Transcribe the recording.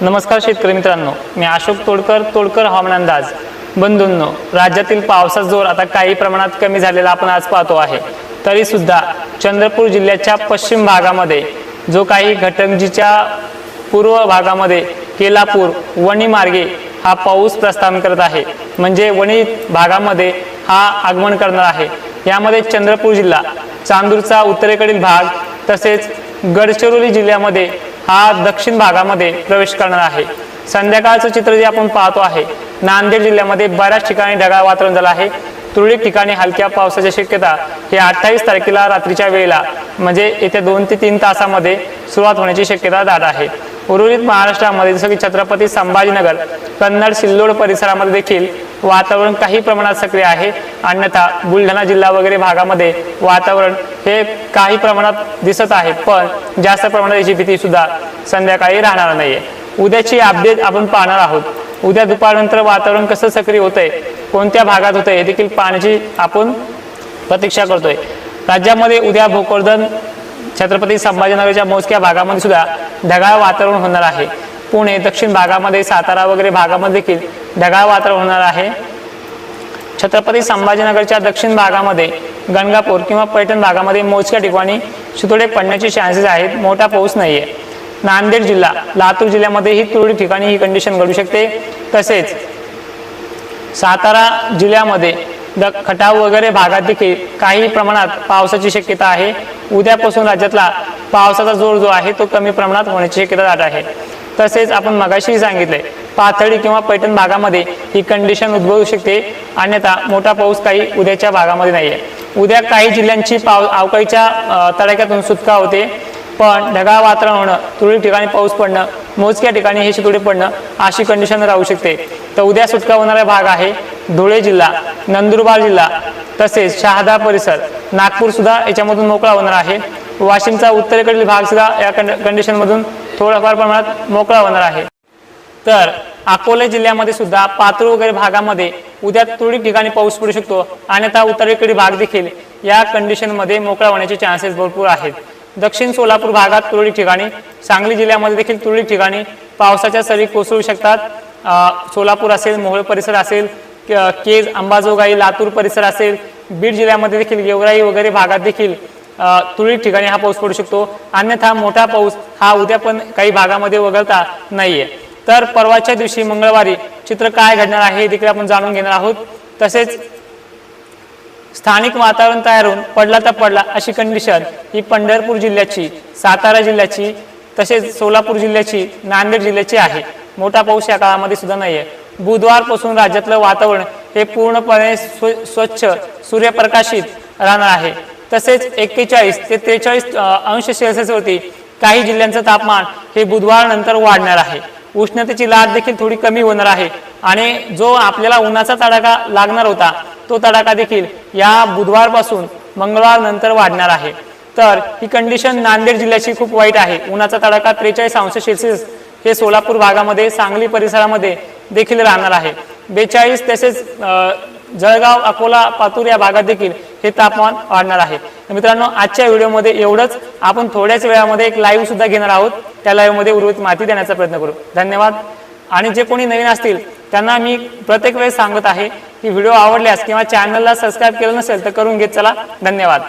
नमस्कार शेतकरी मित्रांनो मी अशोक तोडकर तोडकर हवामान अंदाज. बंधूंनो राज्यातील पावसाचा जोर आता काही प्रमाणात कमी झालेला आपण आज पाहतो आहे. तरी सुद्धा चंद्रपूर जिल्ह्याच्या पश्चिम भागामध्ये जो काही घटंजीच्या पूर्व भागामध्ये केलापूर वणी मार्गे हा पाऊस प्रस्थान करत आहे. म्हणजे वणी भागामध्ये हा आगमन करणार आहे. यामध्ये चंद्रपूर जिल्हा चांदूरचा उत्तरेकडील भाग तसेच गडचिरोली जिल्ह्यामध्ये हा दक्षिण भागामध्ये प्रवेश करणार आहे. संध्याकाळचं चित्र जे आपण पाहतो आहे नांदेड जिल्ह्यामध्ये बऱ्याच ठिकाणी ढगाळ वातावरण झालं आहे. तुरळक ठिकाणी हलक्या पावसाची शक्यता ही अठ्ठावीस तारखेला रात्रीच्या वेळेला म्हणजे येत्या दोन ते तीन तासामध्ये सुरुवात होण्याची शक्यता दाट आहे. उर्वरित महाराष्ट्रामध्ये जसं की छत्रपती संभाजीनगर कन्नड सिल्लोड परिसरामध्ये देखील वातावरण काही प्रमाणात सक्रिय आहे. अन्यथा बुलढाणा जिल्हा वगैरे भागामध्ये वातावरण हे काही प्रमाणात दिसत आहे. पण जास्त प्रमाणात याची भीती सुद्धा संध्याकाळी राहणार नाहीये. उद्याची अपडेट आपण पाहणार आहोत. उद्या दुपारनंतर वातावरण कसं सक्रिय होतंय कोणत्या भागात होतं हे देखील पाहण्याची आपण प्रतीक्षा करतोय. राज्यामध्ये उद्या भोकरदन छत्रपती संभाजीनगरच्या मोजक्या भागामध्ये सुद्धा ढगाळ वातावरण होणार आहे. पुणे दक्षिण भागामध्ये सातारा वगैरे भागामध्ये देखील ढगाळ वातावरण होणार आहे. छत्रपती संभाजीनगरच्या दक्षिण भागामध्ये गणगापूर किंवा पैठण भागामध्ये मोजक्या ठिकाणी शितोडे पडण्याचे चान्सेस आहेत. मोठा पाऊस नाही आहे नांदेड जिल्हा लातूर जिल्ह्यामध्येही तुरळक ठिकाणी ही कंडिशन घडू शकते. तसेच सातारा जिल्ह्यामध्ये द खटाव वगैरे भागात देखील काही प्रमाणात पावसाची शक्यता आहे. उद्यापासून राज्यातला पावसाचा जोर जो आहे तो कमी प्रमाणात होण्याची शक्यता दाट आहे. तसेच आपण मगाशी सांगितले पाथर्डी किंवा पैठण भागामध्ये ही कंडिशन उद्भवू शकते अन्यथा मोठा पाऊस काही उद्याच्या भागामध्ये नाही आहे उद्या काही जिल्ह्यांची पाव अवकाळीच्या तडाख्यातून सुटका होते पण ढगाळ वातावरण होणं तुरळक ठिकाणी पाऊस पडणं मोजक्या ठिकाणी हे शितोडे पडणं अशी कंडिशन राहू शकते. तर उद्या सुटका होणारा भाग आहे धुळे जिल्हा नंदुरबार जिल्हा तसेच शहादा परिसर नागपूर सुद्धा याच्यामधून मोकळा होणार आहे. वाशिमचा उत्तरेकडील भाग सुद्धा या कंडिशनमधून थोड्याफार प्रमाणात मोकळा होणार आहे. तर अकोले जिल्ह्यामध्ये सुद्धा पातूर वगैरे भागामध्ये उद्या तुरळक ठिकाणी पाऊस पडू शकतो. अन्यथा उत्तरेकडील भाग देखील या कंडिशनमध्ये मोकळा होण्याचे चान्सेस भरपूर आहेत. दक्षिण सोलापूर भागात तुरळक ठिकाणी सांगली जिल्ह्यामध्ये देखील तुरळक ठिकाणी पावसाच्या सरी कोसळू शकतात. सोलापूर असेल मोहोळ परिसर असेल केज अंबाजोगाई लातूर परिसर असेल बीड जिल्ह्यामध्ये देखील गेवराई वगैरे भागात देखील तुरळक ठिकाणी हा पाऊस पडू शकतो. अन्यथा मोठा पाऊस हा उद्या पण काही भागामध्ये वगळता नाहीये. तर परवाच्या दिवशी मंगळवारी चित्र काय घडणार आहे हे देखील आपण जाणून घेणार आहोत. तसेच स्थानिक वातावरण तयार होऊन पडला तर पडला अशी कंडिशन ही पंढरपूर जिल्ह्याची सातारा जिल्ह्याची तसेच सोलापूर जिल्ह्याची नांदेड जिल्ह्याची आहे. मोठा पाऊस या काळामध्ये सुद्धा नाही आहे बुधवारपासून राज्यातलं वातावरण हे पूर्णपणे स्व- स्वच्छ सूर्यप्रकाशित राहणार आहे. तसेच एक्केचाळीस ते त्रेचाळीस अंश सेल्सिअसवरती काही जिल्ह्यांचं तापमान हे बुधवार नंतर वाढणार आहे. उष्णतेची लाट देखील थोडी कमी होणार आहे आणि जो आपल्याला उन्हाचा तडाखा लागणार होता तो तडाखा देखील या बुधवारपासून मंगळवार नंतर वाढणार आहे. तर ही कंडिशन नांदेड जिल्ह्याची खूप वाईट आहे. उन्हाचा तडाखा त्रेचाळीस अंश सेल्सिअस हे सोलापूर भागामध्ये सांगली परिसरामध्ये देखील राहणार आहे. बेचाळीस तसेच जळगाव अकोला पातूर या भागात देखील हे तापमान वाढणार आहे. मित्रांनो आजच्या व्हिडिओमध्ये एवढंच. आपण थोड्याच वेळामध्ये एक लाईव्ह सुद्धा घेणार आहोत. त्या लाईव्हमध्ये उर्वरित माहिती देण्याचा प्रयत्न करू. धन्यवाद. आणि जे कोणी नवीन असतील त्यांना मी प्रत्येक वेळेस सांगत आहे की व्हिडिओ आवडल्यास किंवा चॅनलला सबस्क्राईब केलं नसेल तर करून घेत चला. धन्यवाद.